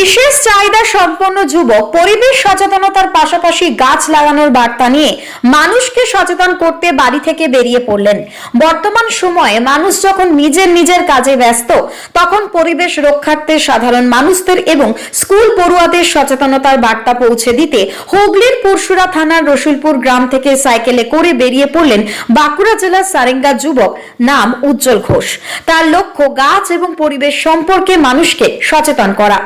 বিশেষ চাহিদা সম্পন্ন যুবক পরিবেশ সচেতনতার পাশাপাশি গাছ লাগানোর বার্তা নিয়ে মানুষকে সচেতন করতে বাড়ি থেকে বেরিয়ে পড়লেন। বর্তমান সময়ে মানুষ যখন নিজের নিজের কাজে ব্যস্ত, তখন পরিবেশ রক্ষার্থে সাধারণ মানুষদের এবং স্কুল পড়ুয়াদের সচেতনতার বার্তা পৌঁছে দিতে হুগলির পরশুরা থানার রসুলপুর গ্রাম থেকে সাইকেলে করে বেরিয়ে পড়লেন বাঁকুড়া জেলার সারেঙ্গা যুবক, নাম উজ্জ্বল ঘোষ। তার লক্ষ্য গাছ এবং পরিবেশ সম্পর্কে মানুষকে সচেতন করা।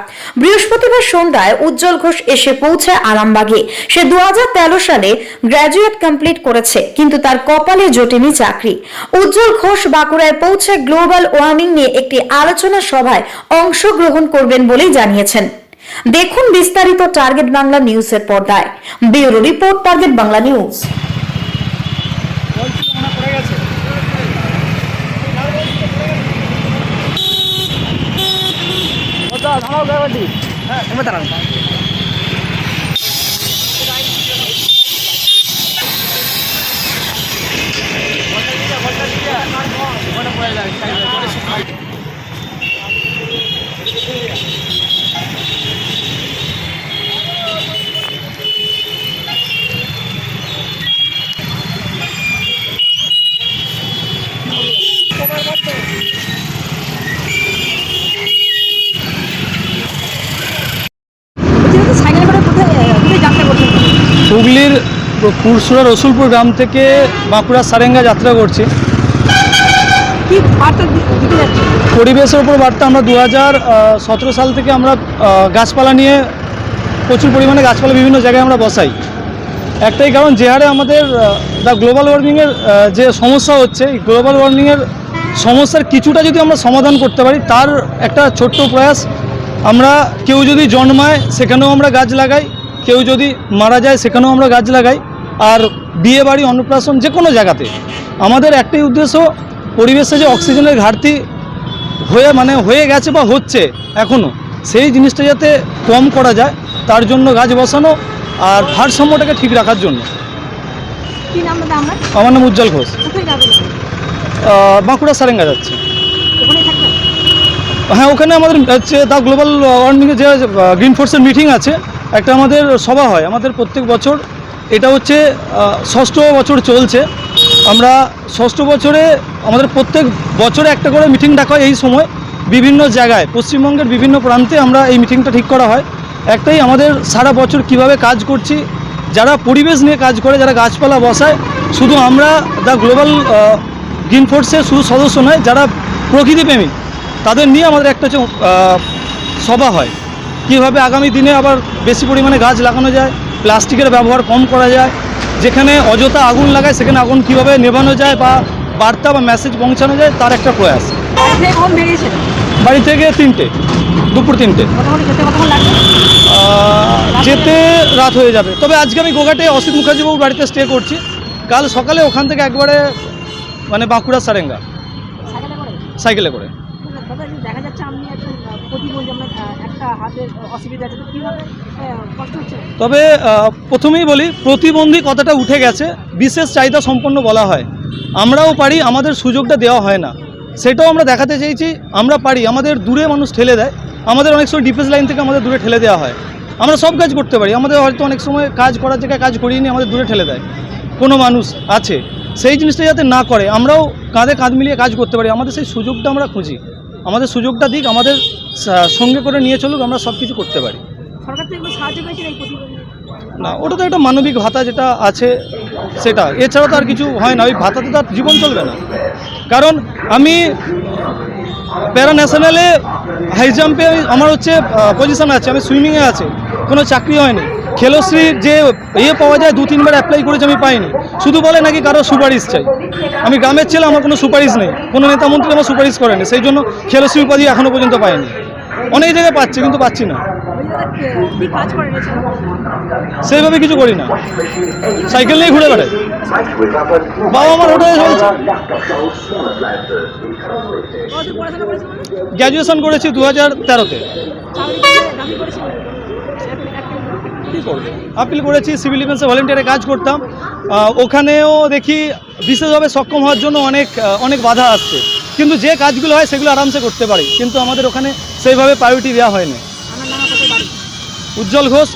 বৃহস্পতিবার সন্ধ্যায় উজ্জ্বল ঘোষ এসে পৌঁছায় আরামবাগে। সে দু সালে গ্র্যাজুয়েট কমপ্লিট করেছে, কিন্তু তার কপালে জোটেনি চাকরি। উজ্জ্বল ঘোষ বাঁকুড়ায় পৌঁছে গ্লোবাল ওয়ার্মিং নিয়ে একটি আলোচনা সভায় অংশগ্রহণ করবেন বলেই জানিয়েছেন। দেখুন বিস্তারিত টার্গেট বাংলা নিউজের পর্দায়। Bureau report target Bangla news. நாலாவது வண்டி ரொம்ப தராங்க Thank you. পুরসুরা রসুলপুর গ্রাম থেকে বাঁকুড়া সারেঙ্গা যাত্রা করছি। পরিবেশের উপর বার্তা আমরা দু হাজার সতেরো সাল থেকে আমরা গাছপালা নিয়ে প্রচুর পরিমাণে গাছপালা বিভিন্ন জায়গায় আমরা বসাই। একটাই কারণ যে হারে আমাদের দ্য গ্লোবাল ওয়ার্মিংয়ের যে সমস্যা হচ্ছে এই গ্লোবাল ওয়ার্মিংয়ের সমস্যার কিছুটা যদি আমরা সমাধান করতে পারি তার একটা ছোট্ট প্রয়াস আমরা কেউ যদি জন্মায় সেখানেও আমরা গাছ লাগাই কেউ যদি মারা যায় সেখানেও আমরা গাছ লাগাই। আর বিয়ে বাড়ি অন্নপ্রাশন যে কোনো জায়গাতে। আমাদের একটাই উদ্দেশ্য পরিবেশে যে অক্সিজেনের ঘাটতি হয়ে মানে হয়ে গেছে বা হচ্ছে এখনও সেই জিনিসটা যাতে কম করা যায় তার জন্য গাছ বসানো আর ভারসাম্যটাকে ঠিক রাখার জন্য। আমরা নাম উজ্জ্বল ঘোষ। বাঁকুড়া সারেঙ্গা যাচ্ছে। হ্যাঁ ওখানে আমাদের হচ্ছে দা গ্লোবাল ওয়ার্মিংয়ে যে গ্রিন ফোর্সের মিটিং আছে একটা আমাদের সভা হয়। আমাদের প্রত্যেক বছর এটা হচ্ছে ষষ্ঠ বছর চলছে। আমরা ষষ্ঠ বছরে আমাদের প্রত্যেক বছরে একটা করে মিটিং ডাকা হয় এই সময়। বিভিন্ন জায়গায়, পশ্চিমবঙ্গের বিভিন্ন প্রান্তে আমরা এই মিটিংটা ঠিক করা হয়। একটাই আমাদের সারা বছর কীভাবে কাজ করছি, যারা পরিবেশ নিয়ে কাজ করে, যারা গাছপালা বসায়, শুধু আমরা দ্য গ্লোবাল গ্রিন ফোর্সের শুধু সদস্য নয়, যারা প্রকৃতিপ্রেমী তাদের নিয়ে আমাদের একটা হচ্ছে সভা হয়। কীভাবে আগামী দিনে আবার বেশি পরিমাণে গাছ লাগানো যায় প্লাস্টিকের ব্যবহার কম করা যায় যেখানে অযথা আগুন লাগায় সেখানে আগুন কীভাবে নেভানো যায় বা বার্তা বা মেসেজ পৌঁছানো যায় তার একটা প্রয়াস। বাড়ি থেকে তিনটে দুপুর তিনটে। যেতে রাত হয়ে যাবে। তবে আজকে আমি গোঘাটে অসিত মুখার্জিবাবুর বাড়িতে স্টে করছি। কাল সকালে ওখান থেকে একবারে মানে বাঁকুড়া সারেঙ্গা। সাইকেলে করে। দাদা দেখা যাচ্ছে আপনি একজন প্রতিবন্ধী একটা হাতের অসুবিধা আছে কষ্ট হচ্ছে? তবে প্রথমেই বলি, প্রতিবন্ধী কথাটা উঠে গেছে, বিশেষ চাহিদা সম্পন্ন বলা হয়। আমরাও পারি, আমাদের সুযোগটা দেওয়া হয় না। সেটাও আমরা দেখাতে চেয়েছি, আমরা পারি, আমাদের দূরে মানুষ ঠেলে দেয়। আমাদের অনেক সময় ডিফেন্স লাইন থেকে আমাদের দূরে ঠেলে দেওয়া হয়। আমরা সব কাজ করতে পারি, আমাদের হয়তো অনেক সময় কাজ করার জায়গায় কাজ করিয়ে নিয়ে আমাদের দূরে ঠেলে দেয়। কোনো মানুষ আছে, সেই জিনিসটা যাতে না করে, আমরাও কাঁধে কাঁধ মিলিয়ে কাজ করতে পারি, আমাদের সেই সুযোগটা আমরা খুঁজি। আমাদের সুযোগটা দিক আমাদের সঙ্গে করে নিয়ে চলুক আমরা সব কিছু করতে পারি। না ওটা তো একটা মানবিক ভাতা যেটা আছে সেটা। এছাড়া তো আর কিছু হয় না ওই ভাতাতে তো আর জীবন চলবে না। কারণ আমি প্যারা ন্যাশনালে হাই জাম্পে আমার হচ্ছে পজিশন আছে আমি সুইমিংয়ে আছে কোনো চাকরি হয়নি। খেলোশ্রীর যে ইয়ে পাওয়া যায়, দু, তিনবার অ্যাপ্লাই করেছে, আমি পাইনি। শুধু বলে নাকি কারও সুপারিশ চাই। আমি গ্রামের ছেলে, আমার কোনো সুপারিশ নেই। কোনো নেতা মন্ত্রী আমার সুপারিশ করেনি। সেই জন্য খেলশ্রী উপাধি এখনও পর্যন্ত পাইনি। অনেক জায়গায় পাচ্ছি, কিন্তু পাচ্ছি না। সেইভাবে কিছু করি না। সাইকেল নিয়ে ঘুরে বেড়াই। বাবা আমার হোটেলে চলছে? গ্র্যাজুয়েশন করেছি দু হাজার তেরোতে। কী করব আপিল করেছি সিভিল ডিফেন্সে ভলেন্টিয়ারে কাজ করতাম। ওখানেও দেখি বিশেষভাবে সক্ষম হওয়ার জন্য অনেক অনেক বাধা আসছে। কিন্তু যে কাজগুলো হয় সেগুলো আরামসে করতে পারি। কিন্তু আমাদের ওখানে সেইভাবে প্রায়োরিটি দেওয়া হয়নি। উজ্জ্বল ঘোষ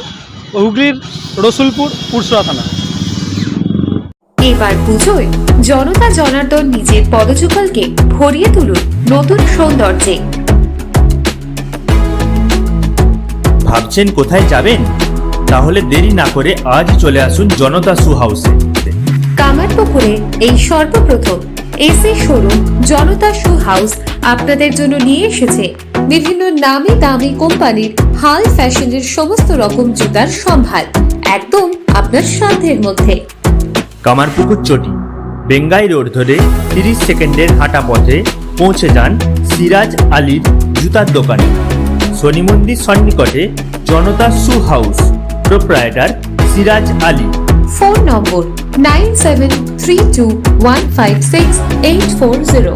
হুগলির রসুলপুর পুরসরা থানা। এবার পুজোয় জনতা জনার্দন নিজের পদযুগলকে ভরিয়ে তুলুন নতুন সৌন্দর্যে। ভাবছেন কোথায় যাবেন? তাহলে দেরি না করে আজ চলে আসুন জনতা সু হাউসে। কামারপুকুরে এই সর্বপ্রথম AC showroom Janata shoe house আপনাদের জন্য নিয়ে এসেছে বিভিন্ন নামি দামি কোম্পানির হাল ফ্যাশনের সমস্ত রকম জুতার সম্ভার একদম আপনার সাধ্যের মধ্যে। কামারপুকুর চটি বেঙ্গাই রোড ধরে তিরিশ সেকেন্ডের হাঁটা পথে পৌঁছে যান সিরাজ আলীর জুতার দোকানে। শনি মন্দির সন্নিকটে Janata shoe house. Proprietor Siraj Ali. Phone number nine seven three two one five six eight four zero.